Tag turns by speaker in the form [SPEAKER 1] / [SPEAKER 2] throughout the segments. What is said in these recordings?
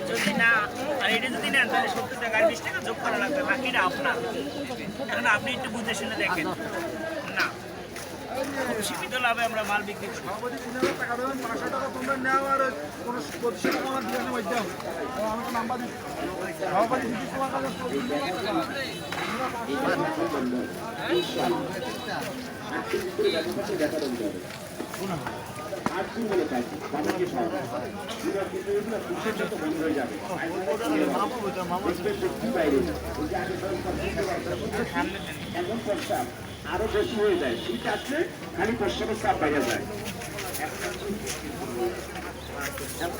[SPEAKER 1] আর যদি না আর এটা যদি নেন তাহলে সত্তর টাকা আর বিশ টাকা যোগ করা লাগবে বাকিটা আপনার। এখন আপনি একটু বুঝে শুনে দেখেন। না। খুব সীমিত লাভে আমরা মাল বিক্রি করি।
[SPEAKER 2] সভাপতি আর কাছে প্রচুর টাকা।
[SPEAKER 3] আরও বেশি হয়ে যায়। শীত আসলে খালি পশ্চিমের চাপ বাইরে যায়।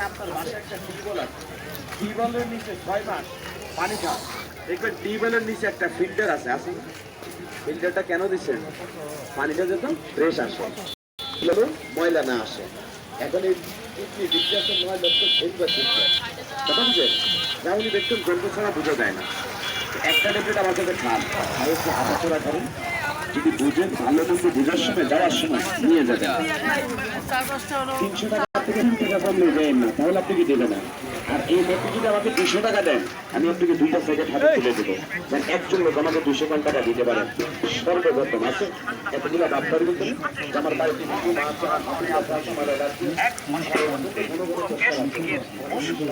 [SPEAKER 3] আপনার একটা টিউবওয়েল আছে। নিচে নিচে একটা ফিল্টার আছে। আছে ফিল্টারটা কেন দিচ্ছেন? পানিটা যেত ফ্রেশ আসে। যেন ময়লা না আসে। এখন এই পৃথিবী বিশ্বাসের নয় লক্ষ সেইবার কথা বুঝেন যেমন দেখছেন গল্প ছাড়া বোঝা যায় না। একটা ট্যাবলেট আমার কাছে খান। আর একটু হাঁটাচড়া চড়া করেন। যদি বুঝেন ভালো মন্দ বোঝার সময় যাওয়ার সময় নিয়ে যাবে তিনশো টাকা থেকে তিন টাকা কমলে দেন না তাহলে আপনি কি দেবেন না আর এই লোকটি যদি আমাকে দুশো টাকা দেন আমি আপনাকে দুইটা প্যাকেট হাতে তুলে দেবো। দেন একজন লোক আমাকে দুশো পাঁচ টাকা দিতে পারেন সর্বপ্রথম আছে এতগুলো দাম পারবেন তো যে আমার বাড়িতে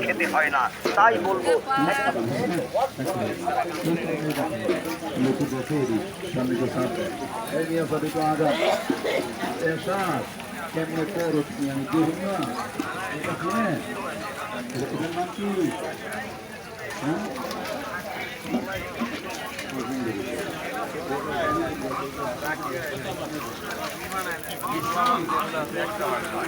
[SPEAKER 1] খেতে হয় না তাই বলব
[SPEAKER 2] Lucu Bofuri, amigo Sato. É minha